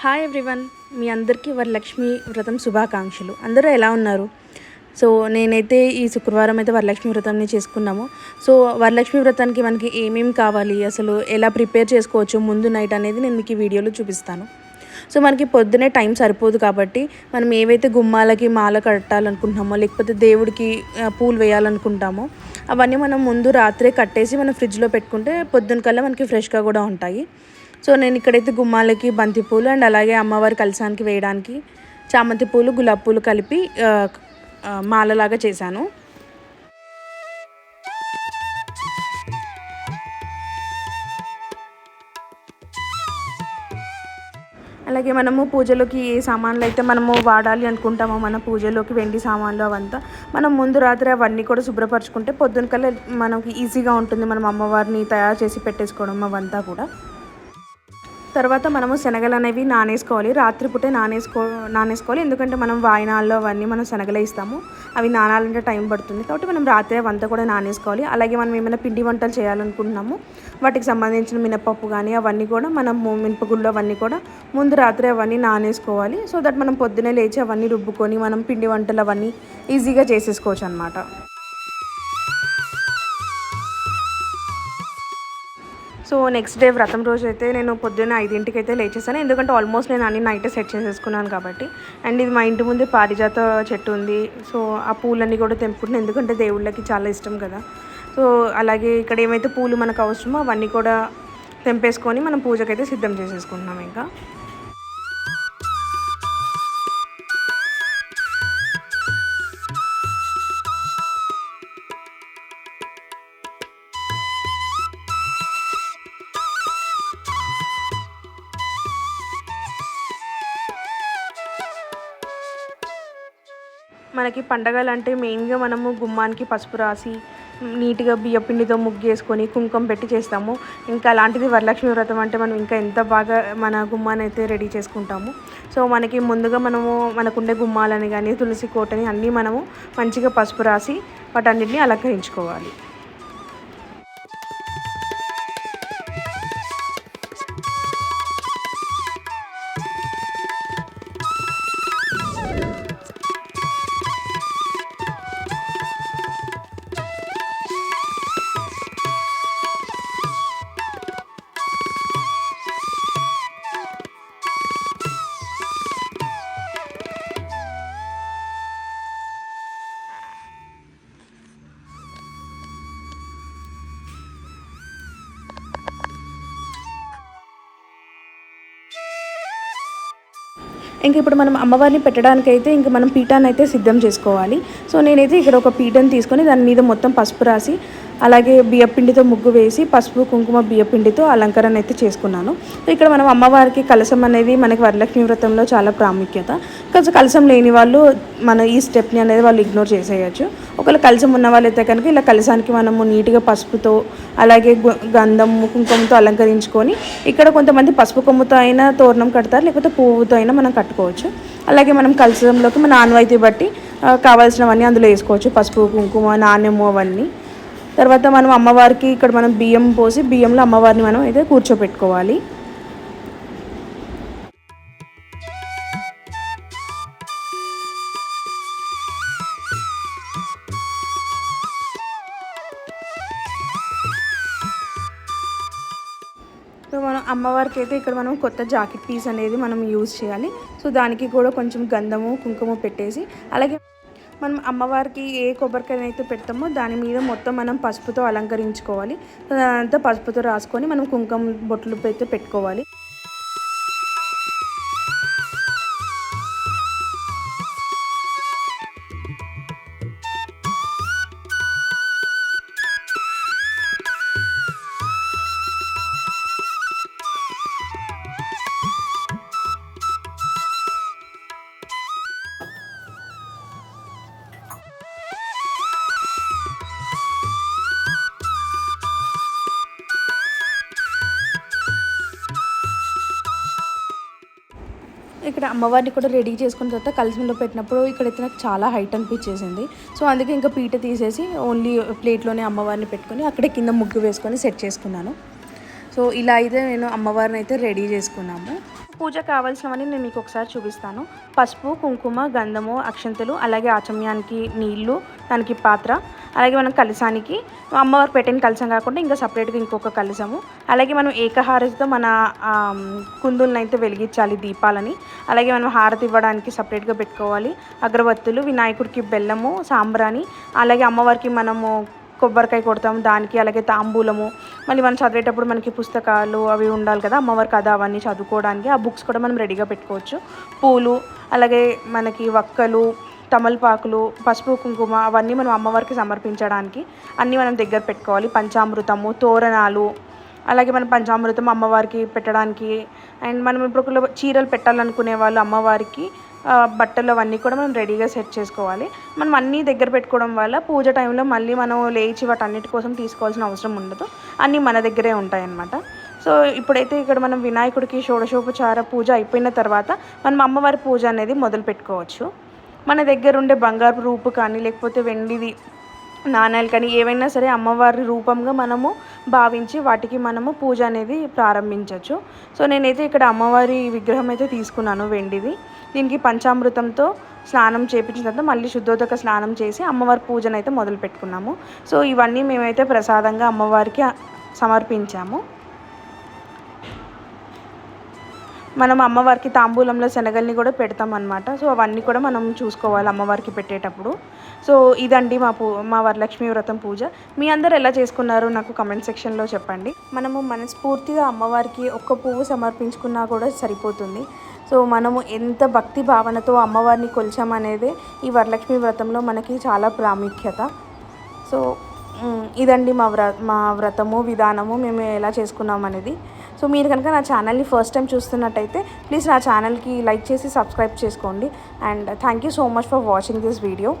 Hi everyone మీ అందరికీ వరలక్ష్మి వ్రతం శుభాకాంక్షలు. అందరూ ఎలా ఉన్నారు? సో నేనైతే ఈ శుక్రవారం అయితే వరలక్ష్మి వ్రతంని చేసుకున్నాము. సో వరలక్ష్మి వ్రతానికి మనకి ఏమేమి కావాలి? అసలు ఎలా ప్రిపేర్ చేసుకోవచ్చు? ముందు నైట్ అనేది నేను మీకు ఈ వీడియోలో చూపిస్తాను. సో మనకి పొద్దునే టైం సరిపోదు కాబట్టి మనం ఏవైతే గుమ్మాలకి మాల కట్టాలనుకుంటున్నామో లేకపోతే దేవుడికి పూలు వేయాలనుకుంటామో అవన్నీ మనం ముందు రాత్రే కట్టేసి మనం ఫ్రిడ్జ్లో పెట్టుకుంటే పొద్దున కల్లా మనకి ఫ్రెష్గా కూడా ఉంటాయి. సో నేను ఇక్కడైతే గుమ్మాలకి బంతిపూలు అండ్ అలాగే అమ్మవారి కలసానికి వేయడానికి చామంతి పూలు గులాబీ పూలు కలిపి మాలలాగా చేశాను. అలాగే మనము పూజలోకి ఏ సామాన్లు అయితే మనము వాడాలి అనుకుంటామో మన పూజలోకి వెండి సామాన్లు అవంతా మనం ముందు రాత్రి అవన్నీ కూడా శుభ్రపరచుకుంటే పొద్దునకల్లా మనకి ఈజీగా ఉంటుంది. మనం అమ్మవారిని తయారు చేసి పెట్టేసుకోవడం అవంతా కూడా. తర్వాత మనము శనగలు అనేవి నానేసుకోవాలి. రాత్రిపూటే నానేసుకో నానేసుకోవాలి. ఎందుకంటే మనం వాయినాల్లో అవన్నీ మనం శనగలే ఇస్తాము. అవి నానాలంటే టైం పడుతుంది. కాబట్టి మనం రాత్రి అవంతా కూడా నానేసుకోవాలి. అలాగే మనం ఏమైనా పిండి వంటలు చేయాలనుకుంటున్నాము. వాటికి సంబంధించిన మినపప్పు కానీ అవన్నీ కూడా మనం మినపగుళ్ళు అవన్నీ కూడా ముందు రాత్రి అవన్నీ నానేసుకోవాలి. సో దట్ మనం పొద్దునే లేచి అవన్నీ రుబ్బుకొని మనం పిండి వంటలు అవన్నీ ఈజీగా చేసేసుకోవచ్చు అనమాట సో నెక్స్ట్ డే వ్రతం రోజు అయితే నేను పొద్దున్న ఐదింటికి అయితే లేచేసాను ఎందుకంటే ఆల్మోస్ట్ నేను అన్ని నైట్ సెట్ చేసేసుకున్నాను కాబట్టి. అండ్ ఇది మా ఇంటి ముందు పారిజాత చెట్టు ఉంది. సో ఆ పూలన్నీ కూడా తెంపుకుంటున్నాను ఎందుకంటే దేవుళ్ళకి చాలా ఇష్టం కదా. సో అలాగే ఇక్కడ ఏమైతే పూలు మనకు అవసరమో అవన్నీ కూడా తెంపేసుకొని మనం పూజకైతే సిద్ధం చేసేసుకుంటున్నాం ఇంకా. మనకి పండగలు అంటే మెయిన్గా మనము గుమ్మానికి పసుపు రాసి నీట్గా బియ్యపిండితో ముగ్గేసుకొని కుంకుమ పెట్టి చేస్తాము. ఇంకా అలాంటిది వరలక్ష్మి వ్రతం అంటే మనం ఇంకా ఎంత బాగా మన గుమ్మాన్ని అయితే రెడీ చేసుకుంటాము. సో మనకి ముందుగా మనము మనకుండే గుమ్మాలని కానీ తులసి కోటని అన్నీ మనము మంచిగా పసుపు రాసి వాటన్నిటిని అలంకరించుకోవాలి. ఇంక ఇప్పుడు మనం అమ్మవారిని పెట్టడానికి అయితే ఇంక మనం పీఠాన్ని అయితే సిద్ధం చేసుకోవాలి. సో నేనైతే ఇక్కడ ఒక పీఠను తీసుకొని దాని మీద మొత్తం పసుపు రాసి అలాగే బియ్యపిండితో ముగ్గు వేసి పసుపు కుంకుమ బియ్యపిండితో అలంకరణ అయితే చేసుకున్నాను. ఇక్కడ మనం అమ్మవారికి కలసం అనేది మనకి వరలక్ష్మి వ్రతంలో చాలా ప్రాముఖ్యత. కొంచెం కలసం లేని వాళ్ళు మన ఈ స్టెప్ని అనేది వాళ్ళు ఇగ్నోర్ చేసేయచ్చు. ఒకవేళ కలసం ఉన్న వాళ్ళైతే కనుక ఇలా కలసానికి మనము నీట్గా పసుపుతో అలాగే గంధం కుంకుమతో అలంకరించుకొని ఇక్కడ కొంతమంది పసుపు కొమ్ముతో అయినా తోరణం కడతారు లేకపోతే పువ్వుతో అయినా మనం కట్టుకోవచ్చు. అలాగే మనం కలసంలోకి మన ఆన్వాయితీ బట్టి కావాల్సినవన్నీ అందులో వేసుకోవచ్చు. పసుపు కుంకుమ నాణ్యము అవన్నీ. తర్వాత మనం అమ్మవారికి ఇక్కడ మనం బియ్యం పోసి బియ్యంలో అమ్మవారిని మనం అయితే కూర్చోపెట్టుకోవాలి. సో మనం అమ్మవారికి అయితే ఇక్కడ మనం కొత్త జాకెట్ పీస్ అనేది మనం యూజ్ చేయాలి. సో దానికి కూడా కొంచెం గంధము కుంకుమ పెట్టేసి అలాగే మనం అమ్మవారికి ఏ కొబ్బరికాయ అయితే పెడతామో దాని మీద మొత్తం మనం పసుపుతో అలంకరించుకోవాలి. అంతా పసుపుతో రాసుకొని మనం కుంకుమ బొట్లు అయితే పెట్టుకోవాలి. ఇక్కడ అమ్మవారిని కూడా రెడీ చేసుకున్న తర్వాత కలిసిలో పెట్టినప్పుడు ఇక్కడైతే నాకు చాలా హైట్ అనిపించేసింది. సో అందుకే ఇంకా పీట తీసేసి ఓన్లీ ప్లేట్లోనే అమ్మవారిని పెట్టుకొని అక్కడే కింద ముగ్గు వేసుకొని సెట్ చేసుకున్నాను. సో ఇలా అయితే నేను అమ్మవారిని అయితే రెడీ చేసుకున్నాము. పూజ కావాల్సినవన్నీ నేను మీకు ఒకసారి చూపిస్తాను. పసుపు కుంకుమ గంధము అక్షంతలు అలాగే ఆచమ్యానికి నీళ్ళు దానికి పాత్ర అలాగే మనం కలసానికి అమ్మవారు పెట్టిన కలసం కాకుండా ఇంకా సపరేట్గా ఇంకొక కలసము అలాగే మనం ఏకహారతితో మన ఆ, కుందులను అయితే వెలిగించాలి దీపాలని. అలాగే మనం హారతి ఇవ్వడానికి సపరేట్గా పెట్టుకోవాలి. అగరబత్తులు వినాయకుడికి బెల్లము సాంబ్రాణి అలాగే అమ్మవారికి మనము కొబ్బరికాయ కొడతాం దానికి అలాగే తాంబూలము. మళ్ళీ మనం చదివేటప్పుడు మనకి పుస్తకాలు అవి ఉండాలి కదా అమ్మవారి కథ అవన్నీ చదువుకోవడానికి ఆ బుక్స్ కూడా మనం రెడీగా పెట్టుకోవచ్చు. పూలు అలాగే మనకి వక్కలు తమలపాకులు పసుపు కుంకుమ అవన్నీ మనం అమ్మవారికి సమర్పించడానికి అన్నీ మనం దగ్గర పెట్టుకోవాలి. పంచామృతము తోరణాలు అలాగే మనం పంచామృతం అమ్మవారికి పెట్టడానికి. అండ్ మనం ఇప్పుడు చీరలు పెట్టాలనుకునే వాళ్ళు అమ్మవారికి బట్టలు అవన్నీ కూడా మనం రెడీగా సెట్ చేసుకోవాలి. మనం అన్నీ దగ్గర పెట్టుకోవడం వల్ల పూజ టైంలో మళ్ళీ మనం లేచి వాటన్నిటి కోసం తీసుకోవాల్సిన అవసరం ఉండదు. అన్నీ మన దగ్గరే ఉంటాయన్నమాట. సో ఇప్పుడైతే ఇక్కడ మనం వినాయకుడికి షోడశోపచార పూజ అయిపోయిన తర్వాత మనం అమ్మవారి పూజ అనేది మొదలు పెట్టుకోవచ్చు. మన దగ్గర ఉండే బంగారు రూపు కానీ లేకపోతే వెండిది నాణ్యాలు కానీ ఏవైనా సరే అమ్మవారి రూపంగా మనము భావించి వాటికి మనము పూజ అనేది ప్రారంభించవచ్చు సో నేనైతే ఇక్కడ అమ్మవారి విగ్రహం అయితే తీసుకున్నాను వెండిది. దీనికి పంచామృతంతో స్నానం చేపించిన తర్వాత మళ్ళీ శుద్ధోదక స్నానం చేసి అమ్మవారి పూజను అయితే మొదలు పెట్టుకున్నాము. సో ఇవన్నీ మేమైతే ప్రసాదంగా అమ్మవారికి సమర్పించాము. మనం అమ్మవారికి తాంబూలంలో శనగల్ని కూడా పెడతాం అనమాట సో అవన్నీ కూడా మనం చూసుకోవాలి అమ్మవారికి పెట్టేటప్పుడు. సో ఇదండి మా పూ మా వరలక్ష్మి వ్రతం పూజ. మీ అందరు ఎలా చేసుకున్నారో? నాకు కమెంట్ సెక్షన్లో చెప్పండి. మనము మనస్ఫూర్తిగా అమ్మవారికి ఒక్క పువ్వు సమర్పించుకున్నా కూడా సరిపోతుంది. సో మనము ఎంత భక్తి భావనతో అమ్మవారిని కొలిచామనేది ఈ వరలక్ష్మి వ్రతంలో మనకి చాలా ప్రాముఖ్యత. సో ఇదండి మా వ్ర మా వ్రతము విధానము మేము ఎలా చేసుకున్నాం అనేది సో మీరు కనుక నా ఛానల్ని ఫస్ట్ టైం చూస్తున్నట్టయితే ప్లీజ్ నా ఛానల్కి లైక్ చేసి సబ్స్క్రైబ్ చేసుకోండి. And thank you so much for watching this video.